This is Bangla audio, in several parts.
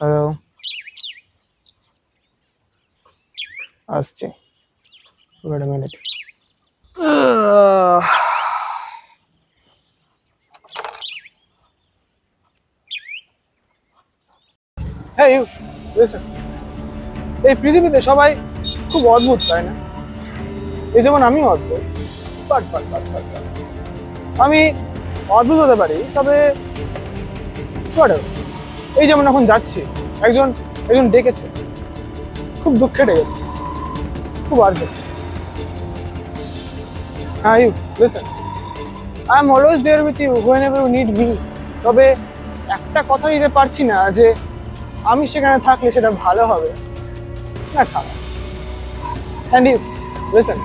হ্যালো আসছে। ওয়েট মিনিট হ্যাঁ ইউ লিসেন এই পৃথিবীতে সবাই খুব অদ্ভুত, তাই না? এই যেমন আমি অদ্ভুত। বাট। আমি অদ্ভুত হতে পারি, তবে। এই যেমন এখন যাচ্ছি, একজন একজন ডেকেছে। খুব দুঃখে ডেকেছে। খুব আর্জেন্ট হ্যাঁ you listen I am always there with you whenever you need me তবে একটা কথা দিতে পারছি না যে আমি সেখানে থাকলে সেটা ভালো হবে। না খারাপ অ্যান্ড ইউ লিসেন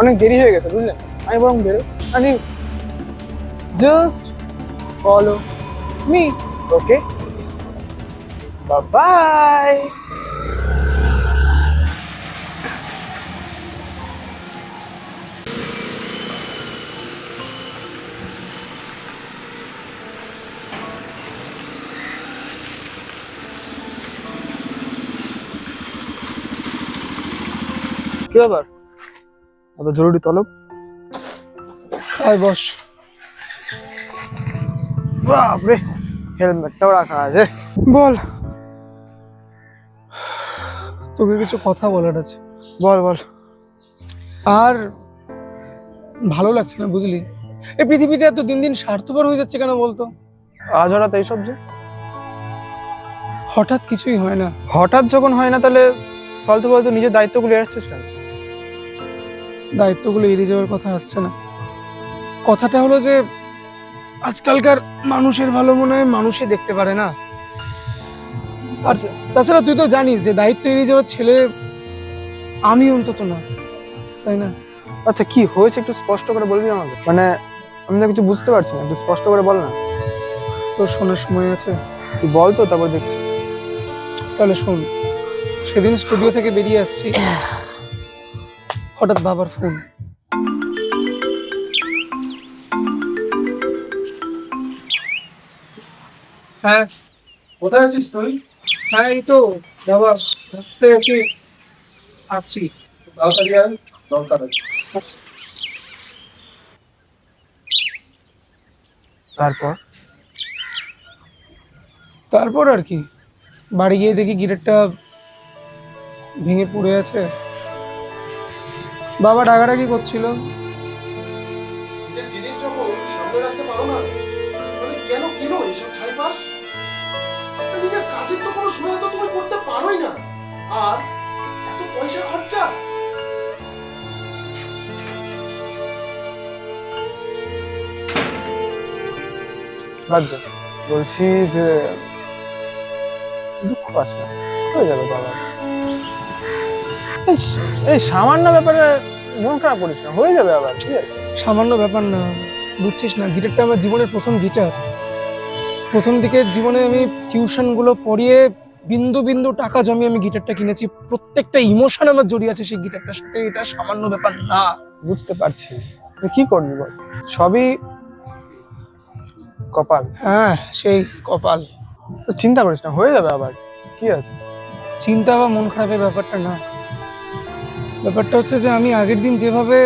অনেক দেরি হয়ে গেছে, বুঝলেন? আমি বরং বেরো। And you just follow me okay bye কি ব্যাপার? এত জরুরি তলব আয় বস। বাপরে হেলমেটটাও রাখা আছে। বল। তোকে কিছু কথা বলার আছে। বল বল। আর ভালো লাগছে না বুঝলি? এই পৃথিবীটা এত দিন দিন স্বার্থপর হয়ে যাচ্ছে কেন বলতো? আজ হঠাৎ এইসব যে? হঠাৎ কিছুই হয় না। হঠাৎ যখন হয় না তাহলে ফালতু ফালতু নিজের দায়িত্বগুলো এড়াচ্ছিস কেন? দায়িত্বগুলো এড়িয়ে যাওয়ার কথা আসছে না। কথাটা হলো যে আজকালকার মানুষের ভালো মনে হয় মানুষই দেখতে পারে না। আর তাছাড়া তুই তো জানিস যে দায়িত্ব এড়িয়ে যাওয়ার ছেলে আমি অন্তত না তাই না? আচ্ছা কি হয়েছে একটু স্পষ্ট করে বলবি আমাকে? মানে আমি না কিছু বুঝতে পারছি না একটু স্পষ্ট করে বল না। তোর শোনার সময় আছে? তুই বল তো তারপর দেখছি। তাহলে শোন সেদিন স্টুডিও থেকে বেরিয়ে আসছি। হঠাৎ বাবার ফোন হ্যাঁ। কোথায় আছিস তুই? হ্যাঁ এই তো বাবা রাস্তায় আছি। আসছি। তাড়াতাড়ি আয় দরকার আছে। আসছি। তারপর? তারপর আর কি। বাড়ি গিয়ে দেখি গিটারটা ভেঙে পড়ে আছে। বাবা ডাকাডাকি করছিল। যে জিনিস যখন সামনে রাখতে পারো না তাহলে কেন কেন? এইসব ছাইপাস একটা নিজের কাজের তো কোনো সুরাহা তো তুমি করতে পারোই না। আর এত পয়সা খরচা? বাদ বলছি যে দুঃখ না। হয়ে যাবে বাবা। এই সামান্য ব্যাপারে মন খারাপ করিস না হয়ে যাবে আবার ঠিক আছে? সামান্য ব্যাপার না বুঝছিস না গিটারটা আমার জীবনের প্রথম গিটার। প্রথম দিকের জীবনে আমি টিউশনগুলো পড়িয়ে বিন্দু বিন্দু টাকা জমিয়ে আমি গিটারটা কিনেছি প্রত্যেকটা ইমোশন আমার জড়িয়ে আছে সেই গিটারটার সাথে এটা সামান্য ব্যাপার না। বুঝতে পারছি। কি করবি বল? সবই কপাল? হ্যাঁ সেই কপাল। তো চিন্তা করিস না হয়ে যাবে আবার কি আছে? চিন্তা বা মন খারাপের ব্যাপারটা না। ব্যাপারটা হচ্ছে যে আমি আগের দিন যেভাবে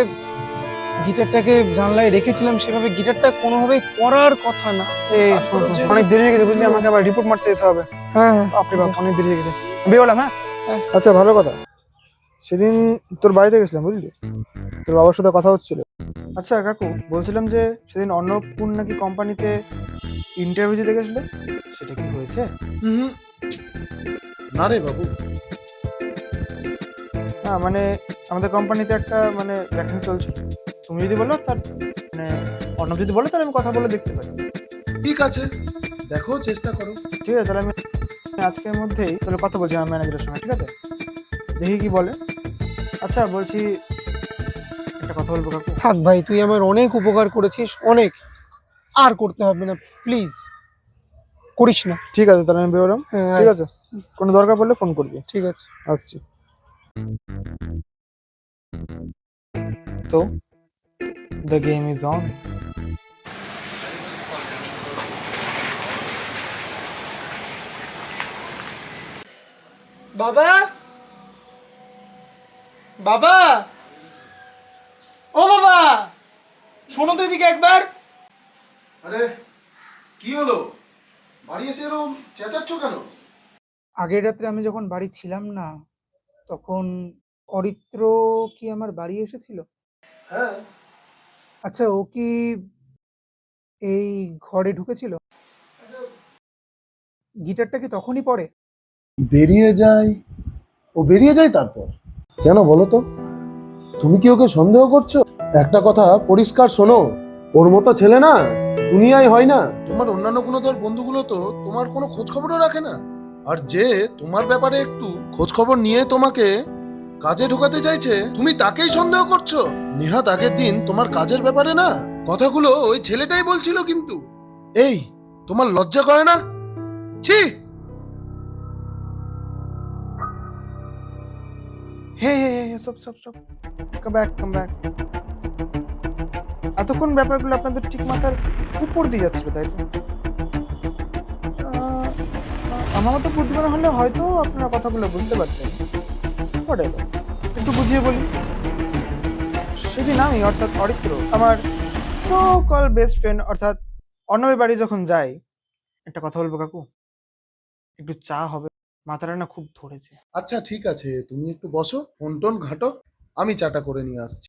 গিটারটাকে জানলায় রেখেছিলাম সেভাবে গিটারটা কোনোভাবেই পড়ার কথা না। এই অনেক দেরি হয়ে গেছে বুঝলি? আমাকে আবার রিপোর্ট মারতে যেতে হবে। হ্যাঁ হ্যাঁ। আপনি বাপ অনেক দেরি হয়ে গেছে। বেরোলাম হ্যাঁ? হ্যাঁ। আচ্ছা ভালো কথা। সেদিন তোর বাড়িতে গেছিলাম বুঝলি? তোর বাবার সাথে কথা হচ্ছিল। আচ্ছা কাকু বলছিলাম যে সেদিন অন্নপূর্ণ নাকি কোম্পানিতে ইন্টারভিউ দিতে গেছিল। সেটা কি হয়েছে? হুম। না রে বাবু না মানে আমাদের কোম্পানিতে একটা মানে ভ্যাকেন্সি চলছে। তুমি যদি বলো তার মানে অর্ণব যদি বলো তাহলে আমি কথা বলে দেখতে পারি। ঠিক আছে। দেখো চেষ্টা করো। ঠিক আছে তাহলে আমি আজকের মধ্যেই তাহলে কথা বলছি আমার ম্যানেজারের সঙ্গে ঠিক আছে? দেখি কি বলে। আচ্ছা বলছি একটা কথা বলব কাকু? থাক ভাই তুই আমার অনেক উপকার করেছিস অনেক। আর করতে হবে না প্লিজ। করিস না। ঠিক আছে তাহলে আমি বেরোলাম। হ্যাঁ ঠিক আছে? কোনো দরকার পড়লে ফোন করবি। ঠিক আছে। আসছি। তো দ্য গেম ইজ অন বাবা! বাবা! ও বাবা! শোনো তো এদিকে একবার। আরে কি হলো? বাড়ি এসে এরকম চেঁচাচ্ছ কেন? আগের রাত্রে আমি যখন বাড়ি ছিলাম না তখন অরিত্র কি আমার বাড়ি এসেছিল? হ্যাঁ। আচ্ছা ও কি এই ঘরে ঢুকেছিল? গিটারটা কি তখনই পড়ে? বেরিয়ে যায় ও বেরিয়ে যায় তারপর। কেন বলো তো? তুমি কি ওকে সন্দেহ করছ? একটা কথা পরিষ্কার শোনো ওর মতো ছেলে না দুনিয়ায় হয় না। তোমার অন্যান্য কোনো তোর বন্ধুগুলো তো তোমার কোনো খোঁজ খবরও রাখে না। আর যে তোমার ব্যাপারে একটু খোঁজ খবর নিয়ে তোমাকে কাজে ঢোকাতে চাইছে? তুমি তাকেই সন্দেহ করছ? নেহাত আগের দিন তোমার কাজের ব্যাপারে না? কথাগুলো ওই ছেলেটাই বলছিল কিন্তু। এই, তোমার লজ্জা করে না? ছি! হে হে হে সব সব সব কাম ব্যাক কাম ব্যাক এতক্ষণ ব্যাপারগুলো আপনাদের ঠিক মাথার উপর দিয়ে যাচ্ছিল, তাই তো? আমার মতো বুদ্ধিমান হলে হয়তো আপনারা কথাগুলো বুঝতে পারতেন। Whatever. একটু বুঝিয়ে বলি। সেদিন আমি অর্থাৎ অরিত্র আমার সো কল বেস্ট ফ্রেন্ড অর্থাৎ অর্ণবের বাড়ি যখন যাই একটা কথা বলব কাকু? একটু চা হবে মাথাটা না খুব ধরেছে। আচ্ছা ঠিক আছে তুমি একটু বসো ফোন টোন ঘাটো আমি চাটা করে নিয়ে আসছি।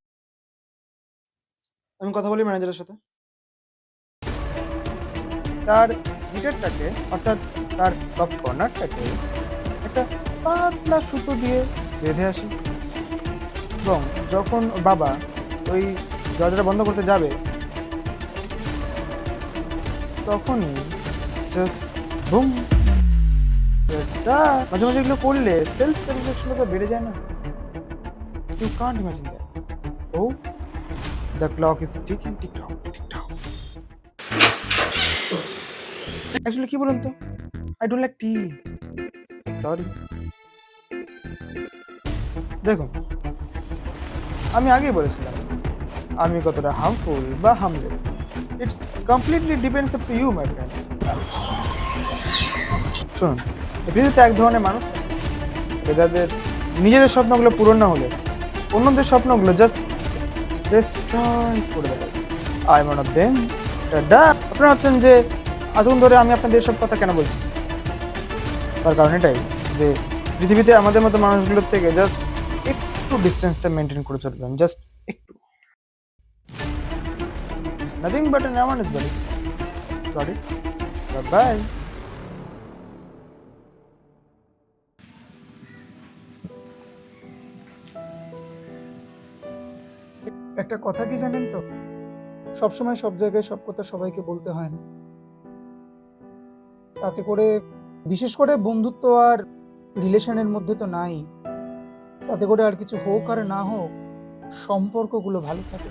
আমি কথা বলি ম্যানেজারের সাথে? তার গিটারটাকে অর্থাৎ তার সফট কর্নারটাকে একটা পাতলা সুতো দিয়ে বেঁধে আসি। এবং যখন বাবা ওই দরজাটা বন্ধ করতে যাবে তখনই জাস্ট বুম মাঝে মাঝে এগুলো করলে সেলফ স্যাটিসফ্যাকশনটা বেড়ে যায় না। ইউ কান্ট ইমাজিন দ্যাট ও is ticking, tick tock, tick tock. Actually, কি বলুন তো? I don't like tea sorry দেখুন, আমি আগেই বলেছিলাম, আমি কতটা হার্মফুল বা harmless it's completely depends up to you my friend শুনুন পৃথিবীতে এক ধরনের মানুষ যাদের নিজেদের স্বপ্নগুলো পূরণ না হলে, অন্যদের স্বপ্নগুলো জাস্ট ডিস্ট্রয় করে দেবে। আই ওয়ান অফ দেম আপনারা ভাবছেন যে এতক্ষণ ধরে আমি আপনাদের সব কথা কেন বলছি? তার কারণ এটাই যে, পৃথিবীতে আমাদের মতো মানুষগুলোর থেকে জাস্ট একটু ডিস্টেন্সটা মেনটেন করে চলবেন জাস্ট একটু। Nothing but an awareness got it bye একটা কথা কি জানেন তো? সবসময় সব জায়গায় সব কথা সবাইকে বলতে হয় না। তাতে করে, বিশেষ করে বন্ধুত্ব আর রিলেশনের মধ্যে তো নাই। তাতে করে আর কিছু হোক আর না হোক সম্পর্কগুলো ভালো থাকে।